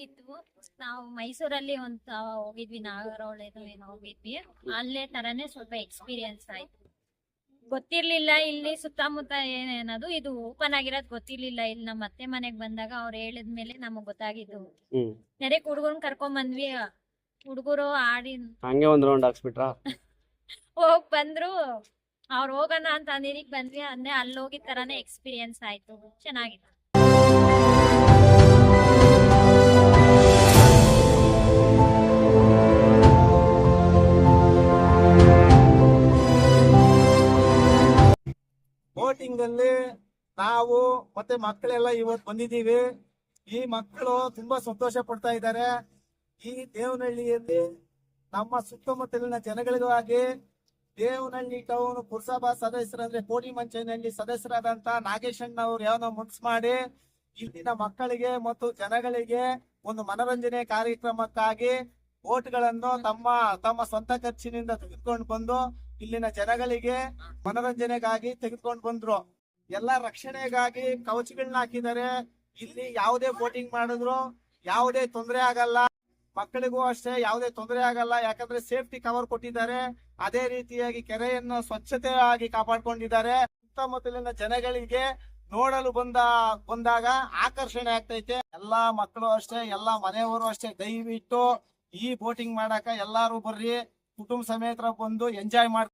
ಚೆನ್ನಾಗಿತ್ತು ನಾವು ಮೈಸೂರಲ್ಲಿ ಒಂದ್ ಹೋಗಿದ್ವಿ ನಾಗರಹೊಳೆ ಏನೋ ಹೋಗಿದ್ವಿ. ಅಲ್ಲೇ ತರಾನೇ ಸ್ವಲ್ಪ ಎಕ್ಸ್ಪೀರಿಯನ್ಸ್ ಆಯ್ತು. ಗೊತ್ತಿರ್ಲಿಲ್ಲ ಇಲ್ಲಿ ಸುತ್ತಮುತ್ತ ಏನೇನದು ಇದು ಓಪನ್ ಆಗಿರೋದ್ ಗೊತ್ತಿರ್ಲಿಲ್ಲ. ಇಲ್ಲಿ ನಮ್ಮ ಅತ್ತೆ ಮನೆಗ್ ಬಂದಾಗ ಅವ್ರು ಹೇಳಿದ್ಮೇಲೆ ನಮಗ್ ಗೊತ್ತಾಗಿದ್ದು. ನೆರೆ ಹುಡುಗರ್ ಕರ್ಕೊಂಡ್ ಬಂದ್ವಿ. ಹುಡುಗರು ಆಡಿ ಹಂಗೆ ಒಂದ್ ರೌಂಡ್ ಹಾಕ್ಸ್ಬಿಟ್ರಾ? ಹೋಗ್ ಬಂದ್ರು. ಅವ್ರು ಹೋಗೋಣ ಅಂತ ನೀರಿಗ್ ಬಂದ್ವಿ. ಅಂದ್ರೆ ಅಲ್ಲಿ ಹೋಗಿ ತರಾನೇ ಎಕ್ಸ್ಪೀರಿಯನ್ಸ್ ಆಯ್ತು. ಚೆನ್ನಾಗಿತ್ತು. ಬೋಟಿಂಗ್ ಅಲ್ಲಿ ನಾವು ಮತ್ತೆ ಮಕ್ಕಳೆಲ್ಲ ಇವತ್ತು ಬಂದಿದ್ದೀವಿ. ಈ ಮಕ್ಕಳು ತುಂಬಾ ಸಂತೋಷ ಪಡ್ತಾ ಇದ್ದಾರೆ. ಈ ದೇವನಹಳ್ಳಿಯಲ್ಲಿ ನಮ್ಮ ಸುತ್ತಮುತ್ತಲಿನ ಜನಗಳಿಗಾಗಿ ದೇವನಹಳ್ಳಿ ಟೌನ್ ಪುರಸಭಾ ಸದಸ್ಯರಂದ್ರೆ ಕೋಡಿ ಮಂಚನಹಳ್ಳಿ ಸದಸ್ಯರಾದಂತ ನಾಗೇಶ್ ಅಣ್ಣ ಅವ್ರು ಯಾವನೋ ಮುನ್ಸ್ ಮಾಡಿ ಇಲ್ಲಿನ ಮಕ್ಕಳಿಗೆ ಮತ್ತು ಜನಗಳಿಗೆ ಒಂದು ಮನರಂಜನೆ ಕಾರ್ಯಕ್ರಮಕ್ಕಾಗಿ ಬೋಟ್ಗಳನ್ನು ತಮ್ಮ ತಮ್ಮ ಸ್ವಂತ ಖರ್ಚಿನಿಂದ ತೆಗೆದುಕೊಂಡು ಬಂದು ಇಲ್ಲಿನ ಜನಗಳಿಗೆ ಮನರಂಜನೆಗಾಗಿ ತೆಗೆದುಕೊಂಡು ಬಂದ್ರು. ಎಲ್ಲ ರಕ್ಷಣೆಗಾಗಿ ಕವಚಗಳನ್ನ ಹಾಕಿದ್ದಾರೆ. ಇಲ್ಲಿ ಯಾವುದೇ ಬೋಟಿಂಗ್ ಮಾಡಿದ್ರು ಯಾವುದೇ ತೊಂದರೆ ಆಗಲ್ಲ. ಮಕ್ಕಳಿಗೂ ಅಷ್ಟೇ ಯಾವುದೇ ತೊಂದರೆ ಆಗಲ್ಲ. ಯಾಕಂದ್ರೆ ಸೇಫ್ಟಿ ಕವರ್ ಕೊಟ್ಟಿದ್ದಾರೆ. ಅದೇ ರೀತಿಯಾಗಿ ಕೆರೆಯನ್ನು ಸ್ವಚ್ಛತೆಯಾಗಿ ಕಾಪಾಡ್ಕೊಂಡಿದ್ದಾರೆ. ಸುತ್ತಮುತ್ತಲಿನ ಜನಗಳಿಗೆ ನೋಡಲು ಬಂದ, ಬಂದಾಗ ಆಕರ್ಷಣೆ ಆಗ್ತೈತೆ. ಎಲ್ಲಾ ಮಕ್ಕಳು ಅಷ್ಟೇ, ಎಲ್ಲಾ ಮನೆಯವರು ಅಷ್ಟೇ. ದಯವಿಟ್ಟು ಈ ಬೋಟಿಂಗ್ ಮಾಡಾಕ ಎಲ್ಲಾರು ಬರ್ರಿ. ಕುಟುಂಬ ಸಮೇತರ ಬಂದು ಎಂಜಾಯ್ ಮಾಡಿ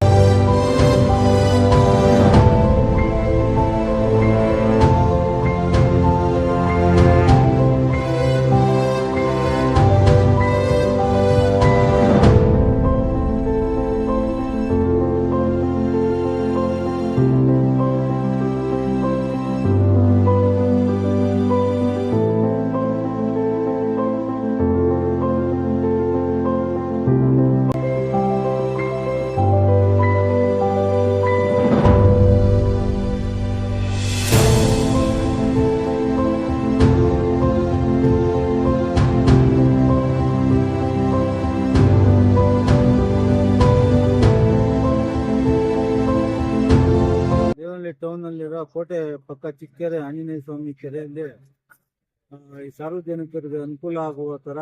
ಟೌನ್ ಕೋಟೆ ಪಕ್ಕ ಚಿಕ್ಕೆರೆ ಆಂಜನೇಯ ಸ್ವಾಮಿ ಕೆರೆಯಲ್ಲಿ ಈ ಸಾರ್ವಜನಿಕರಿಗೆ ಅನುಕೂಲ ಆಗುವ ತರ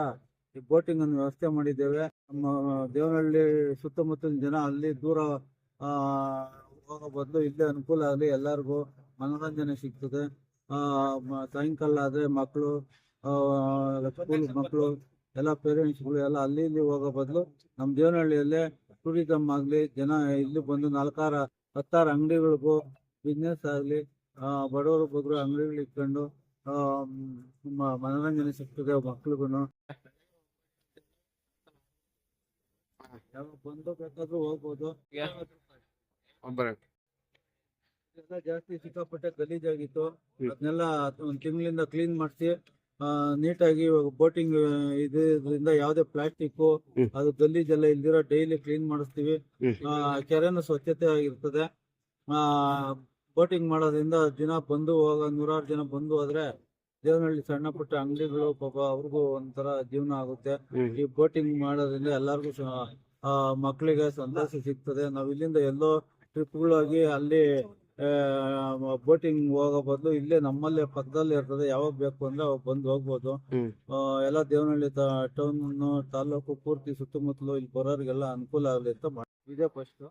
ಈ ಬೋಟಿಂಗ್ ಅನ್ನು ವ್ಯವಸ್ಥೆ ಮಾಡಿದ್ದೇವೆ. ನಮ್ಮ ದೇವನಹಳ್ಳಿ ಸುತ್ತಮುತ್ತಲಿನ ಜನ ಅಲ್ಲಿ ದೂರ ಹೋಗೋ ಬದಲು ಇಲ್ಲೇ ಅನುಕೂಲ ಆಗಲಿ, ಎಲ್ಲರಿಗೂ ಮನೋರಂಜನೆ ಸಿಗ್ತದೆ. ಸಾಯಂಕಾಲ ಆದ್ರೆ ಮಕ್ಕಳು ಸ್ಕೂಲ್ ಮಕ್ಕಳು ಎಲ್ಲ ಪೇರೆಂಟ್ಸ್ಗಳು ಎಲ್ಲ ಅಲ್ಲಿ ಇಲ್ಲಿ ಹೋಗೋ ಬದಲು ನಮ್ಮ ದೇವನಹಳ್ಳಿಯಲ್ಲೇ ಟೂರಿಸಂ ಆಗಲಿ, ಜನ ಇಲ್ಲಿ ಬಂದು ನಾಲ್ಕಾರು, ಹತ್ತಾರು ಅಂಗಡಿಗಳಿಗೂ ಬಿಸ್ನೆಸ್ ಆಗಲಿ ಬಡವರು ಬಗ್ರು ಅಂಗಡಿಗಳು ಇಟ್ಕೊಂಡು ಮನೋರಂಜನೆ ಸಿಗ್ತದೆ ಮಕ್ಳಿಗೂ ಬಂದು ಬೇಕಾದ್ರೂ ಹೋಗ್ಬೋದು. ಜಾಸ್ತಿ ಸಿಕ್ಕಾಪಟ್ಟೆ ಗಲೀಜಾಗಿತ್ತು ಅದನ್ನೆಲ್ಲ ಒಂದ್ ತಿಂಗಳಿಂದ ಕ್ಲೀನ್ ಮಾಡಿಸಿ ನೀಟಾಗಿ ಬೋಟಿಂಗ್ ಇದ್ರಿಂದ ಯಾವುದೇ ಪ್ಲಾಸ್ಟಿಕ್. ಅದು ಗಲೀಜೆಲ್ಲ ಇಲ್ದಿರೋ ಡೈಲಿ ಕ್ಲೀನ್ ಮಾಡಿಸ್ತೀವಿ. ಕೆರೆನೂ ಸ್ವಚ್ಛತೆ ಆಗಿರ್ತದೆ. ಆ ಬೋಟಿಂಗ್ ಮಾಡೋದ್ರಿಂದ ದಿನ ಬಂದು ಹೋಗ ನೂರಾರು ಜನ ಬಂದು ಹೋದ್ರೆ ದೇವನಹಳ್ಳಿ ಸಣ್ಣ ಪುಟ್ಟ ಅಂಗಡಿಗಳು ಪಾಪ ಅವ್ರಿಗೂ ಒಂಥರ ಜೀವನ ಆಗುತ್ತೆ. ಈ ಬೋಟಿಂಗ್ ಮಾಡೋದ್ರಿಂದ ಎಲ್ಲರಿಗೂ ಮಕ್ಕಳಿಗೆ ಸಂತೋಷ ಸಿಗ್ತದೆ. ನಾವ್ ಇಲ್ಲಿಂದ ಎಲ್ಲೋ ಟ್ರಿಪ್ಗಳಾಗಿ ಅಲ್ಲಿ ಬೋಟಿಂಗ್ ಹೋಗೋ ಬದಲು ಇಲ್ಲೇ ನಮ್ಮಲ್ಲೇ ಪಕ್ಕದಲ್ಲೇ ಇರ್ತದೆ. ಯಾವಾಗ ಬೇಕು ಅಂದ್ರೆ ಅವಾಗ ಬಂದು ಹೋಗ್ಬೋದು. ಎಲ್ಲ ದೇವನಹಳ್ಳಿ ಟೌನ್ ತಾಲೂಕು ಪೂರ್ತಿ ಸುತ್ತಮುತ್ತಲು ಇಲ್ಲಿ ಬರೋರಿಗೆಲ್ಲ ಅನುಕೂಲ ಆಗಲಿ ಅಂತ ಮಾಡಿ ಇದೇ ಫಸ್ಟ್.